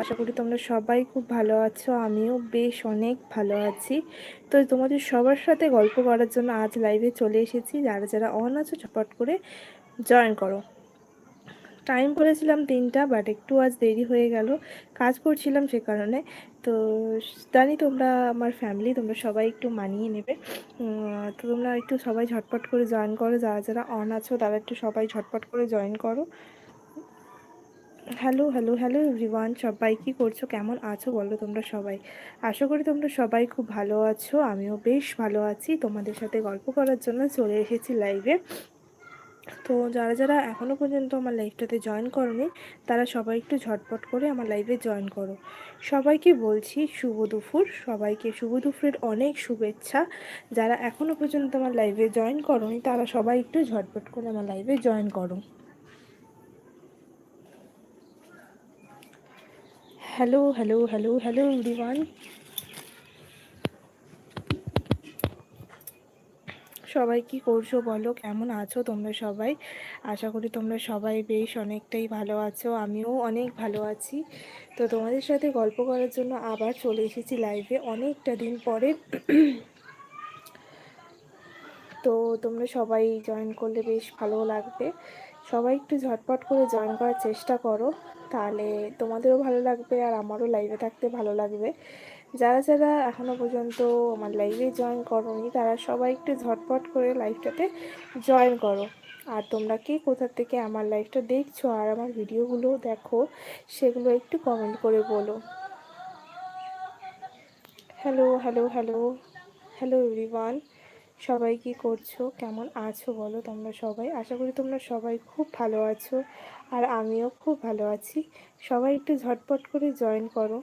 আশা করি তোমরা সবাই খুব ভালো আছো, আমিও বেশ অনেক ভালো আছি। তো তোমাদের সবার সাথে গল্প করার জন্য আজ লাইভে চলে এসেছি। যারা যারা অন আছো ঝপট করে জয়েন করো। টাইম বলেছিলাম তিনটা বাট একটু আজ দেরি হয়ে গেল। কাজ করছিলাম সে কারণে। তো জানি তোমরা, আমার ফ্যামিলি তোমরা সবাই একটু মানিয়ে নেবে। তো তোমরা একটু সবাই ঝটপট করে জয়েন করো। যারা যারা অন আছো, তারা একটু সবাই ঝটপট করে জয়েন করো। হ্যালো হ্যালো হ্যালো এভরিওয়ান সবাই কী করছ? কেমন আছো বলো তোমরা সবাই? আশা করি তোমরা সবাই খুব ভালো আছো। আমিও বেশ ভালো আছি। তোমাদের সাথে গল্প করার জন্য চলে এসেছি লাইভে তো যারা যারা এখনও পর্যন্ত আমার লাইভটাতে জয়েন করনি, তারা সবাই একটু ঝটপট করে আমার লাইভে জয়েন করো। সবাইকে বলছি শুভ দুপুর। সবাইকে শুভ দুপুরের অনেক শুভেচ্ছা। যারা এখনও পর্যন্ত আমার লাইভে জয়েন করনি, তারা সবাই একটু ঝটপট করে আমার লাইভে জয়েন করো। Hello hello hello hello everyone সবাই কি করছ বলো? কেমন আছো তোমরা সবাই? আশা করি তোমরা সবাই বেশ অনেকটাই ভালো আছো। আমিও অনেক ভালো আছি। তো তোমাদের সাথে গল্প করার জন্য আবার চলে এসেছি লাইভে অনেকটা দিন পরে। তো তোমরা সবাই জয়েন করলে বেশ ভালো লাগবে। সবাই একটু ঝটপট করে জয়েন করার চেষ্টা করো, তাহলে তোমাদেরও ভালো লাগবে আর আমারও লাইভে থাকতে ভালো লাগবে। যারা যারা এখনও পর্যন্ত আমার লাইভে জয়েন করোনি, তারা সবাই একটু ঝটপট করে লাইভটাতে জয়েন করো। আর তোমরা কে কোথা থেকে আমার লাইভটা দেখছ আর আমার ভিডিওগুলো দেখো, সেগুলো একটু কমেন্ট করে বলো। Hello hello hello hello everyone সবাই কি করছ? কেমন আছো বলো তোমরা সবাই? আশা করি তোমরা সবাই খুব ভালো আছো আর আমিও খুব ভালো আছি। সবাই একটু ঝটপট করে জয়েন করো।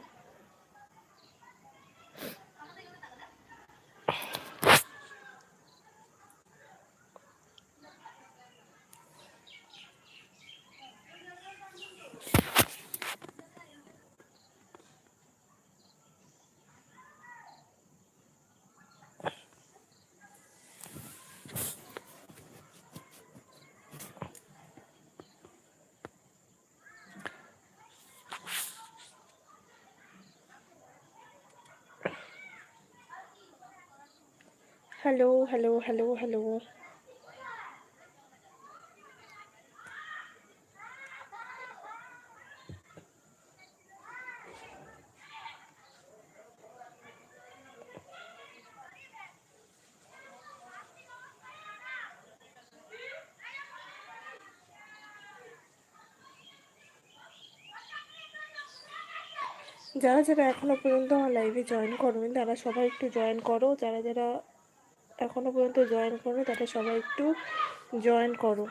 হ্যালো হ্যালো হ্যালো হ্যালো যারা যারা এখনও পর্যন্ত আমার লাইভে জয়েন করবেন তারা সবাই একটু জয়েন করো। যারা যারা এখনও পর্যন্ত জয়েন করো তাহলে সবাই একটু জয়েন করো।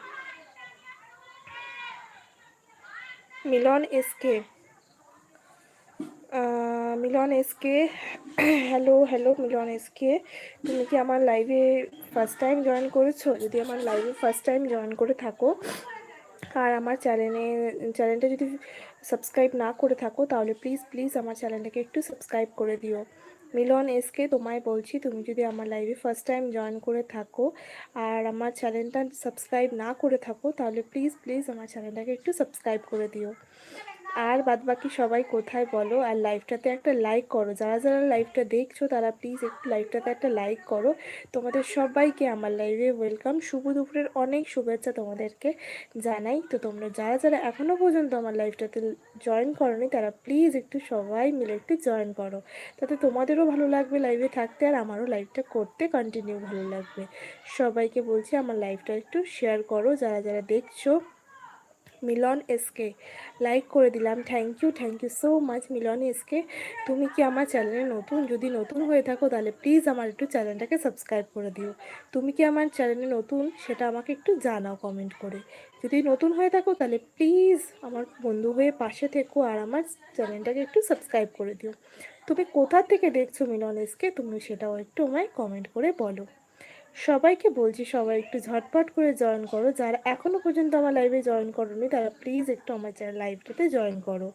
Milan SK Milan SK hello hello Milan SK তুমি কি আমার লাইভে ফার্স্ট টাইম জয়েন করেছ? যদি আমার লাইভে ফার্স্ট টাইম জয়েন করে থাকো, আর আমার চ্যানেলে চ্যানেলটা যদি সাবস্ক্রাইব না করে থাকো, তাহলে প্লিজ প্লিজ আমার চ্যানেলটাকে একটু সাবস্ক্রাইব করে দিও। মিলন এসকে তোমায় বলছি, তুমি যদি আমার লাইভে ফার্স্ট টাইম জয়েন করে থাকো আর আমার চ্যানেলটা সাবস্ক্রাইব না করে থাকো, তাহলে প্লিজ প্লিজ আমার চ্যানেলটাকে একটু সাবস্ক্রাইব করে দিও। আর বাদবাকি সবাই কোথায় বলো? আর লাইভটাতে একটা লাইক করো। যারা যারা লাইভটা দেখছ, তারা প্লিজ একটু লাইভটাতে একটা লাইক করো। তোমাদের সবাইকে আমার লাইভে ওয়েলকাম শুভ দুপুরের অনেক শুভেচ্ছা তোমাদেরকে জানাই। তো তোমরা যারা যারা এখনও পর্যন্ত আমার লাইভটাতে জয়েন করনি, তারা প্লিজ একটু সবাই মিলে একটু জয়েন করো। তাতে তোমাদেরও ভালো লাগবে লাইভে থাকতে, আর আমারও লাইভটা করতে কন্টিনিউ ভালো লাগবে। সবাইকে বলছি, আমার লাইভটা একটু শেয়ার করো। যারা যারা দেখছ মিলন এসকে। লাইক করে দিলাম। Thank you thank you so much Milan SK. তুমি কি আমার চ্যানেলে নতুন? যদি নতুন হয়ে থাকো, তাহলে প্লিজ আমার একটু চ্যানেলটাকে সাবস্ক্রাইব করে দিও। তুমি কি আমার চ্যানেলে নতুন? সেটা আমাকে একটু জানাও কমেন্ট করে। যদি নতুন হয়ে থাকো, তাহলে প্লিজ আমার বন্ধু হয়ে পাশে থেকো আর আমার চ্যানেলটাকে একটু সাবস্ক্রাইব করে দিও। তুমি কোথা থেকে দেখছ মিলন এসকে? তুমি সেটাও একটু আমায় কমেন্ট করে বলো। সবাইকে বলছি, সবাই একটু ঝটপট করে জয়েন করো। যারা এখনও পর্যন্ত আমার লাইভে জয়েন করোনি, তারা প্লিজ একটু আমার চ্যানেল লাইভটাতে জয়েন করো।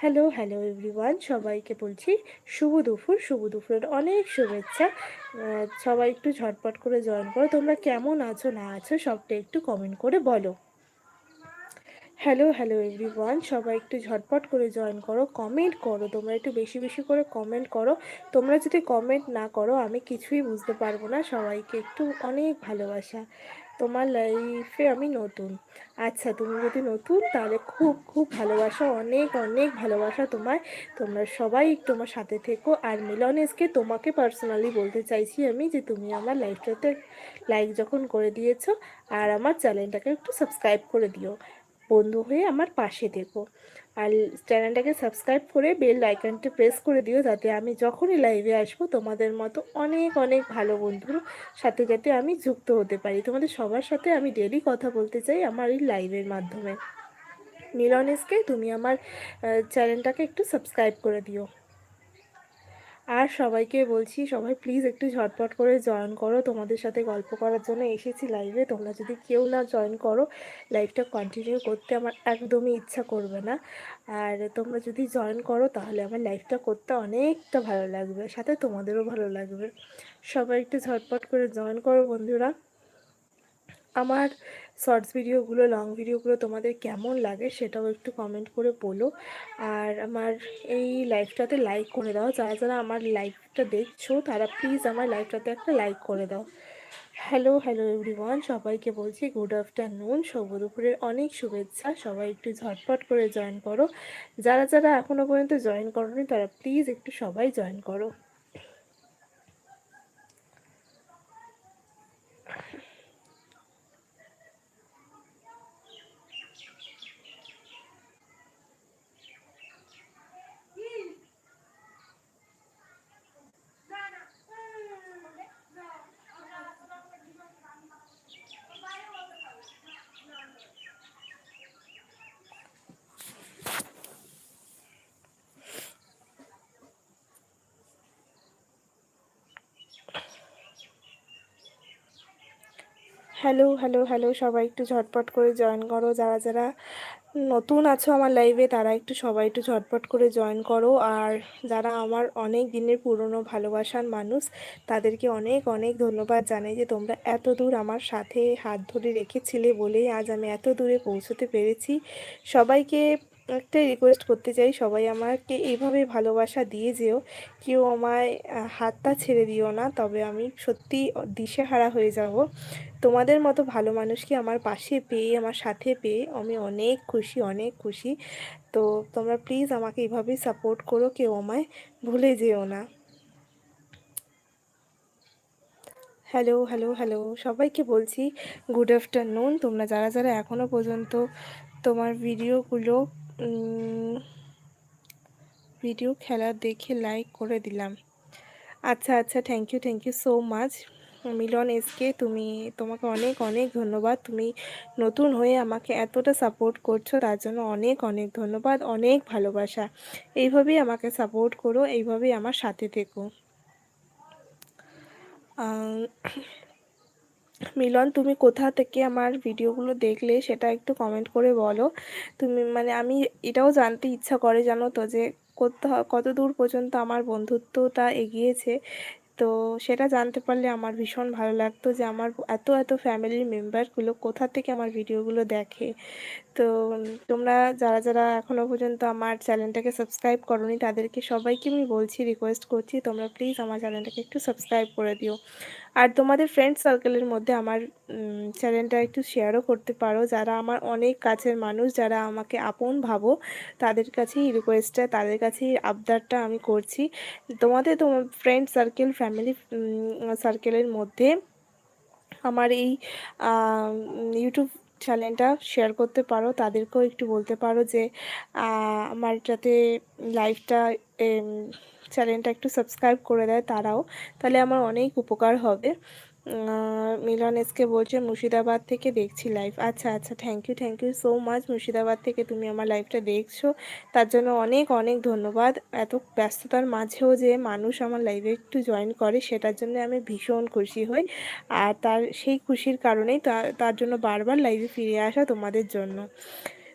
হ্যালো হ্যালো এভরিওয়ান সবাইকে বলছি, শুভ দুপুর, শুভ দুপুরের অনেক শুভেচ্ছা। সবাই একটু ঝটপট করে জয়েন করো। তোমরা কেমন আছো, না আছো, সবটা একটু কমেন্ট করে বলো। হ্যালো হ্যালো এভরিওয়ান সবাই একটু ঝটপট করে জয়েন করো কমেন্ট করো। তোমরা একটু বেশি বেশি করে কমেন্ট করো। তোমরা যদি কমেন্ট না করো, আমি কিছুই বুঝতে পারব না। সবাইকে একটু অনেক ভালোবাসা। তোমার লাইফে আমি নতুন। আচ্ছা তুমি যদি নতুন, তাহলে খুব খুব ভালোবাসা। অনেক অনেক ভালোবাসা তোমায়। তোমরা সবাই তোমার সাথে থেকো। আর মিলনেসকে তোমাকে পার্সোনালি বলতে চাইছি আমি যে, তুমি আমার লাইফটাতে লাইক যখন করে দিয়েছ, আর আমার চ্যানেলটাকে একটু সাবস্ক্রাইব করে দিও। বন্ধু হয়ে আমার পাশে থেকো আর চ্যানেলটাকে সাবস্ক্রাইব করে বেল আইকনটি প্রেস করে দিও যাতে আমি যখনই লাইভে আসব তোমাদের মতো অনেক অনেক ভালো বন্ধুর সাথে যাতে আমি যুক্ত হতে পারি। তোমাদের সবার সাথে আমি ডেলি কথা বলতে চাই আমার এই লাইভের মাধ্যমে। মিলনেসকে তুমি আমার চ্যানেলটাকে একটু সাবস্ক্রাইব করে দিও। আর সবাইকে বলছি, সবাই প্লিজ একটু ঝটপট করে জয়েন করো। তোমাদের সাথে গল্প করার জন্য এসেছি লাইভে তোমরা যদি কেউ না জয়েন করো লাইভটা কন্টিনিউ করতে আমার একদমই ইচ্ছা করবে না। আর তোমরা যদি জয়েন করো, তাহলে আমার লাইফটা করতে অনেকটা ভালো লাগবে। সাথে তোমাদেরও ভালো লাগবে। সবাই একটু ঝটপট করে জয়েন করো বন্ধুরা। আমার শর্টস ভিডিওগুলো, লং ভিডিওগুলো তোমাদের কেমন লাগে সেটাও একটু কমেন্ট করে বলো। আর আমার এই লাইভটাতে লাইক করে দাও। যারা যারা আমার লাইভটা দেখছ, তারা প্লিজ আমার লাইভটাতে একটা লাইক করে দাও। হ্যালো হ্যালো এভরিওয়ান সবাইকে বলছি গুড আফটারনুন শুভ দুপুরের অনেক শুভেচ্ছা। সবাই একটু ঝটপট করে জয়েন করো। যারা যারা এখনও পর্যন্ত জয়েন করোনি, তারা প্লিজ একটু সবাই জয়েন করো। হ্যালো হ্যালো হ্যালো সবাই একটু ঝটপট করে জয়েন করো। যারা যারা নতুন আছো আমার লাইভে তারা একটু সবাই একটু ঝটপট করে জয়েন করো। আর যারা আমার অনেক দিনের পুরনো ভালোবাসার মানুষ, তাদেরকে অনেক অনেক ধন্যবাদ জানাই যে তোমরা এত দূর আমার সাথে হাত ধরে রেখেছিলে বলেই আজ আমি এত দূরে পৌঁছতে পেরেছি। সবাইকে একটাই রিকোয়েস্ট করতে চাই, সবাই আমাকে এইভাবে ভালোবাসা দিয়ে যেও, কেউ আমায় হাতটা ছেড়ে দিও না, তবে আমি সত্যি দিশেহারা হয়ে যাব। তোমাদের মতো ভালো মানুষকে আমার পাশে পেয়ে, আমার সাথে পেয়ে আমি অনেক খুশি অনেক খুশি। তো তোমরা প্লিজ আমাকে এইভাবেই সাপোর্ট করো, কেউ আমায় ভুলে যেও না। হ্যালো হ্যালো হ্যালো সবাইকে বলছি গুড আফটারনুন তোমরা যারা যারা এখনও পর্যন্ত তোমার ভিডিওগুলো ভিডিও খেলা দেখে লাইক করে দিলাম। আচ্ছা আচ্ছা thank you thank you so much Milan SK তুমি, তোমাকে অনেক অনেক ধন্যবাদ। তুমি নতুন হয়ে আমাকে এতটা সাপোর্ট করছ, তার জন্য অনেক অনেক ধন্যবাদ, অনেক ভালোবাসা। এইভাবেই আমাকে সাপোর্ট করো, এইভাবেই আমার সাথে থেকো। মিলন, তুমি কোথা থেকে আমার ভিডিওগুলো দেখলে সেটা একটু কমেন্ট করে বলো। তুমি মানে আমি এটাও জানতে ইচ্ছা করে জানো তো যে কত দূর পর্যন্ত আমার বন্ধুত্বটা এগিয়েছে। তো সেটা জানতে পারলে আমার ভীষণ ভালো লাগতো যে আমার এত এত ফ্যামিলির মেম্বারগুলো কোথা থেকে আমার ভিডিওগুলো দেখে। তো তোমরা যারা যারা এখনও পর্যন্ত আমার চ্যানেলটাকে সাবস্ক্রাইব করনি, তাদেরকে সবাইকে আমি বলছি রিকোয়েস্ট করছি, তোমরা প্লিজ আমার চ্যানেলটাকে একটু সাবস্ক্রাইব করে দিও। আর তোমাদের ফ্রেন্ড সার্কেলের মধ্যে আমার চ্যানেলটা একটু শেয়ারও করতে পারো। যারা আমার অনেক কাছের মানুষ, যারা আমাকে আপন ভাবো, তাদের কাছেই রিকোয়েস্টটা তাদের কাছেই আবদারটা আমি করছি। তোমাদের তোমার ফ্রেন্ড সার্কেল ফ্যামিলি সার্কেলের মধ্যে আমার এই ইউটিউব চ্যানেলটা শেয়ার করতে পারো। তাদেরকেও একটু বলতে পারো যে আমার যাতে লাইফটা চ্যানেলটা একটু সাবস্ক্রাইব করে দেয় তারাও, তাহলে আমার অনেক উপকার হবে। মিলন এসকে বলছে, মুর্শিদাবাদ থেকে দেখছি লাইভ আচ্ছা আচ্ছা thank you thank you so much Murshidabad থেকে তুমি আমার লাইভটা দেখছ। তার জন্য অনেক অনেক ধন্যবাদ। এত ব্যস্ততার মাঝেও যে মানুষ আমার লাইভে একটু জয়েন করে, সেটার জন্য আমি ভীষণ খুশি হই। আর তার সেই খুশির কারণেই তার জন্য বারবার লাইভে ফিরে আসা তোমাদের জন্য।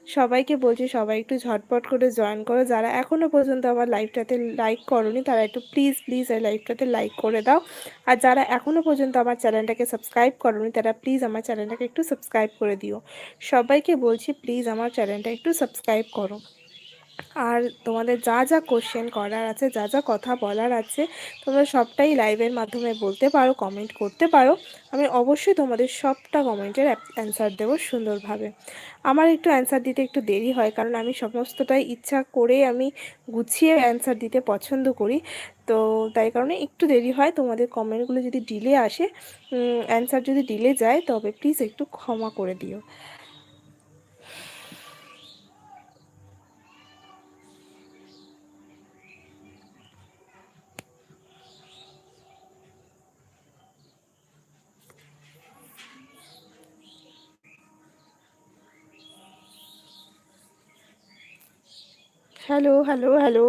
সবাইকে বলছি, সবাই একটু ঝটপট করে জয়েন করো। যারা এখনও পর্যন্ত আমার লাইভটাতে লাইক করনি, তারা একটু প্লিজ প্লিজ এই লাইভটাতে লাইক করে দাও। আর যারা এখনও পর্যন্ত আমার চ্যানেলটাকে সাবস্ক্রাইব করনি, তারা প্লিজ আমার চ্যানেলটাকে একটু সাবস্ক্রাইব করে দিও। সবাইকে বলছি প্লিজ আমার চ্যানেলটা একটু সাবস্ক্রাইব করো। আর তোমাদের যা যা কোশ্চেন করার আছে, যা যা কথা বলার আছে, তোমরা সবটাই লাইভের মাধ্যমে বলতে পারো কমেন্ট করতে পারো। আমি অবশ্যই তোমাদের সবটা কমেন্টের অ্যান্সার দেবো সুন্দরভাবে। আমার একটু অ্যান্সার দিতে একটু দেরি হয়, কারণ আমি সমস্তটাই ইচ্ছা করে আমি গুছিয়ে অ্যান্সার দিতে পছন্দ করি। তো তাই কারণে একটু দেরি হয়, তোমাদের কমেন্টগুলো যদি ডিলে আসে অ্যান্সার যদি ডিলে যায়, তবে প্লিজ একটু ক্ষমা করে দিও। Hello hello hello.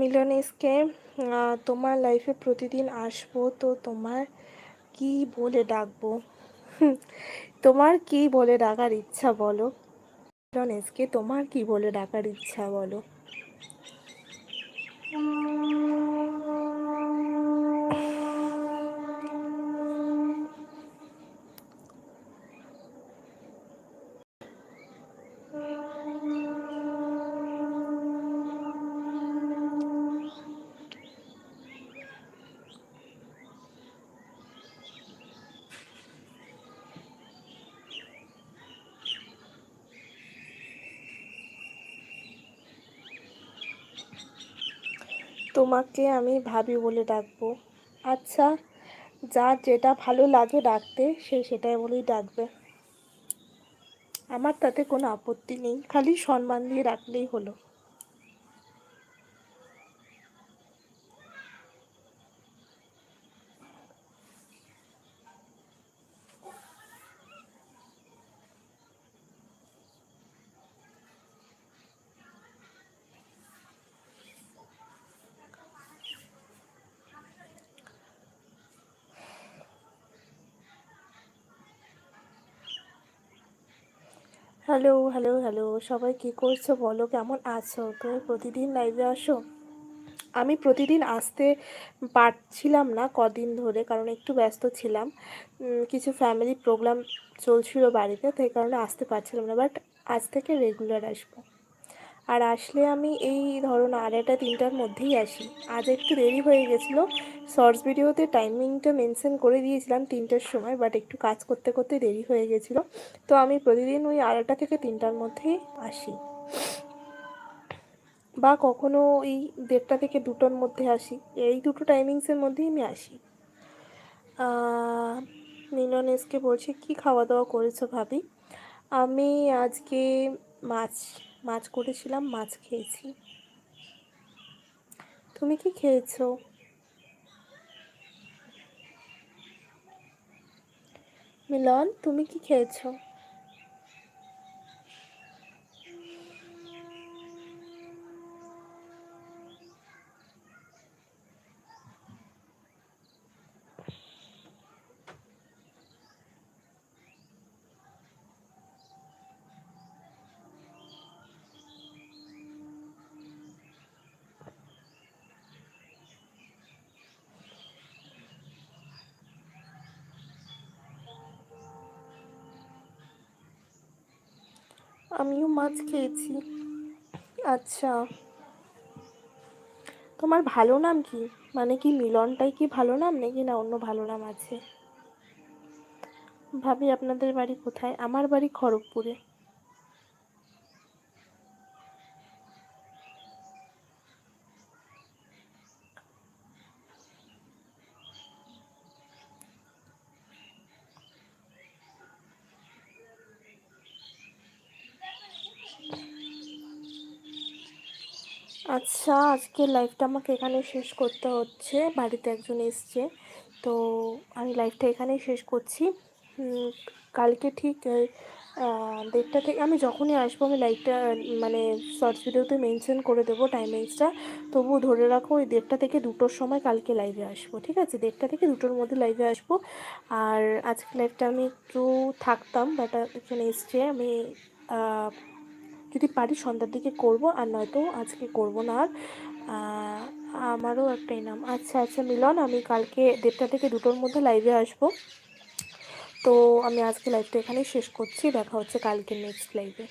মিলনেসকে তোমার লাইফে প্রতিদিন আসব তো তোমার কি বলে ডাকবো? তোমার কি বলে ডাকার ইচ্ছা বলো? এসকে তোমার কি বলে ডাকার ইচ্ছা বলো? তোমাকে আমি ভাবি বলে ডাকবো। আচ্ছা যার যেটা ভালো লাগে ডাকতে, সে সেটাই বলেই ডাকবে। আমার তাতে কোনো আপত্তি নেই, খালি সম্মান দিয়ে ডাকলেই হলো। Hello hello hello. সবাই কী করছ বলো? কেমন আছো? তুমি প্রতিদিন লাইভে আসো? আমি প্রতিদিন আসতে পারছিলাম না কদিন ধরে, কারণ একটু ব্যস্ত ছিলাম। কিছু ফ্যামিলি প্রোগ্রাম চলছিল বাড়িতে, তাই কারণে আসতে পারছিলাম না বাট আজ থেকে রেগুলার আসব। আর আসলে আমি এই ধরুন আড়াইটা, তিনটার মধ্যেই আসি। আজ একটু দেরি হয়ে গেছিল শর্টস ভিডিওতে টাইমিংটা মেনশন করে দিয়েছিলাম তিনটার সময় বাট একটু কাজ করতে করতে দেরি হয়ে গেছিল। তো আমি প্রতিদিন ওই আড়াইটা থেকে তিনটার মধ্যেই আসি। বা কখনো এই দেড়টা থেকে দুটোর মধ্যে আসি। এই দুটো টাইমিংসের মধ্যেই আমি আসি। মিলন এসকে বলছি, কি খাওয়া দাওয়া করেছ ভাবি? আমি আজকে মাছ মাছ করেছিলাম মাছ খেয়েছি। তুমি কি খেয়েছো? মিলন তুমি কি খেয়েছো? আমিও মাছ খেয়েছি। আচ্ছা। তোমার ভালো নাম কি? মানে কি মিলনটাই কি ভালো নাম নাকি না অন্য ভালো নাম আছে? ভাবি, আপনাদের বাড়ি কোথায়? আমার বাড়ি খড়গপুরে। আচ্ছা আজকের লাইফটা আমাকে এখানে শেষ করতে হচ্ছে। বাড়িতে একজন এসছে। তো আমি লাইভটা এখানেই শেষ করছি। কালকে ঠিক দেড়টা থেকে, আমি যখনই আসব, আমি লাইভটা মানে শর্টস ভিডিওতে মেনশন করে দেবো টাইমিংসটা তবুও ধরে রাখো, ওই দেড়টা থেকে দুটোর সময় কালকে লাইভে আসব, ঠিক আছে? দেড়টা থেকে দুটোর মধ্যে লাইভে আসব। আর আজকে লাইভটা আমি একটু থাকতাম বাট এখানে এসছে, আমি যদি পারি সন্ধ্যার দিকে করব, আর নয়তো আজকে করব না। আর আমারও একটা নাম আচ্ছা আচ্ছা মিলন, আমি কালকে দেড়টা থেকে দুটোর মধ্যে লাইভে আসব। তো আমি আজকে লাইভটা এখানেই শেষ করছি। দেখা হচ্ছে কালকে নেক্সট লাইভে